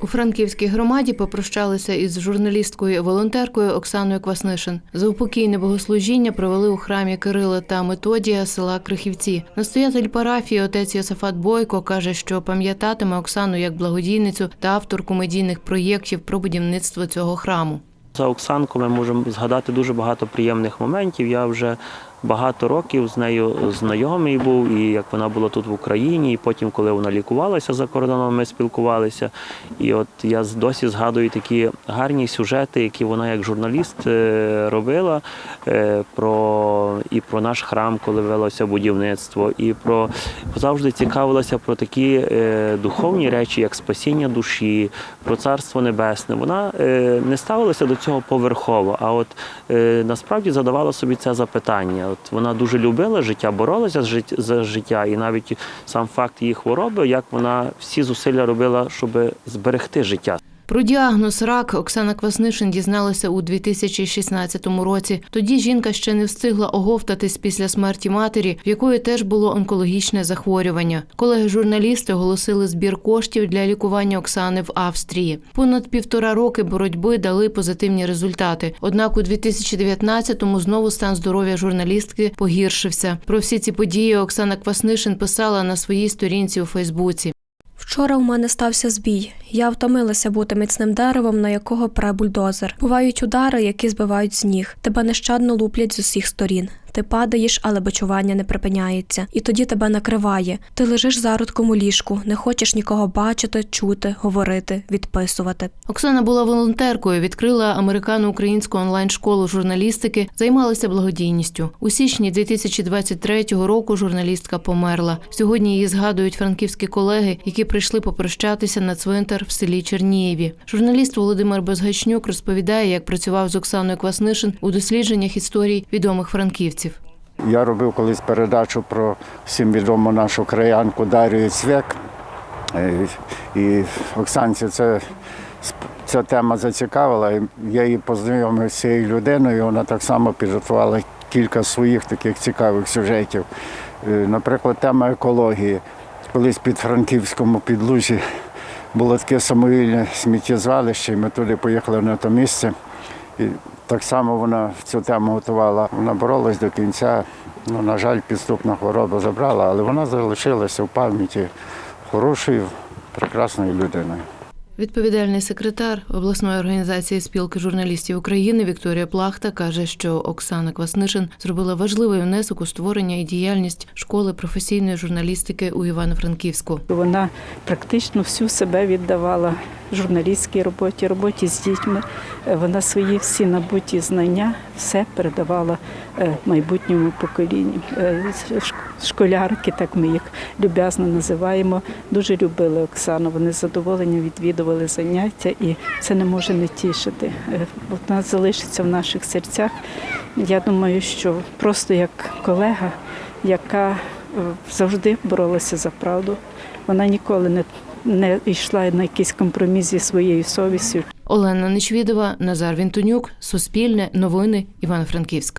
У Франківській громаді попрощалися із журналісткою волонтеркою Оксаною Кваснишин. Заупокійне богослужіння провели у храмі Кирила та Методія села Крихівці. Настоятель парафії отець Йосифат Бойко каже, що пам'ятатиме Оксану як благодійницю та авторку медійних проєктів про будівництво цього храму. За Оксанку ми можемо згадати дуже багато приємних моментів. Я вже багато років з нею знайомий був, і як вона була тут в Україні, і потім, коли вона лікувалася за кордоном, ми спілкувалися. І от я досі згадую такі гарні сюжети, які вона як журналіст е, робила е, про і про наш храм, коли велося будівництво, і про завжди цікавилася про такі е, духовні речі, як спасіння душі, про царство небесне. Вона не ставилася до цього поверхово, а от насправді задавала собі це запитання. От вона дуже любила життя, боролася за життя, і навіть сам факт її хвороби, як вона всі зусилля робила, щоб зберегти життя. Про діагноз рак Оксана Кваснишин дізналася у 2016 році. Тоді жінка ще не встигла оговтатись після смерті матері, в якої теж було онкологічне захворювання. Колеги-журналісти оголосили збір коштів для лікування Оксани в Австрії. Понад півтора роки боротьби дали позитивні результати. Однак у 2019-му знову стан здоров'я журналістки погіршився. Про всі ці події Оксана Кваснишин писала на своїй сторінці у Фейсбуці. Вчора у мене стався збій. Я втомилася бути міцним деревом, на якого пре бульдозер. Бувають удари, які збивають з ніг. Тебе нещадно луплять з усіх сторін. Ти падаєш, але бичування не припиняється. І тоді тебе накриває. Ти лежиш зародком у ліжку, не хочеш нікого бачити, чути, говорити, відписувати. Оксана була волонтеркою, відкрила американо-українську онлайн-школу журналістики, займалася благодійністю. У січні 2023 року журналістка померла. Сьогодні її згадують франківські колеги, які прийшли попрощатися на цвинтар в селі Чернієві. Журналіст Володимир Безгачнюк розповідає, як працював з Оксаною Кваснишин у дослідженнях історій відомих франківців. Я робив колись передачу про всім відому нашу краянку Дарію Цвек. Е, І Оксанці це, ця тема зацікавила. Я її познайомив з цією людиною. Вона так само підготувала кілька своїх таких цікавих сюжетів. Е, Наприклад, тема екології. Колись під Франківському підлужі було таке самовільне сміттєзвалище, і ми туди поїхали на те місце. І так само вона цю тему готувала. Вона боролась до кінця. Ну, на жаль, підступна хвороба забрала, але вона залишилася в пам'яті хорошою, прекрасною людиною. Відповідальний секретар обласної організації спілки журналістів України Вікторія Плахта каже, що Оксана Кваснишин зробила важливий внесок у створення і діяльність школи професійної журналістики у Івано-Франківську. Вона практично всю себе віддавала журналістській роботі, роботі з дітьми. Е, Вона свої всі набуті знання все передавала е, майбутньому поколінню. Е, Школярки, так ми їх люб'язно називаємо, дуже любили Оксану. Вони з відвідували заняття, і це не може не тішити. Вона залишиться в наших серцях. Я думаю, що просто як колега, яка завжди боролася за правду. Вона ніколи не, не йшла на якийсь компроміс зі своєю совістю. Олена Нечвідова, Назар Вінтонюк, Суспільне, Новини, Івано-Франківськ.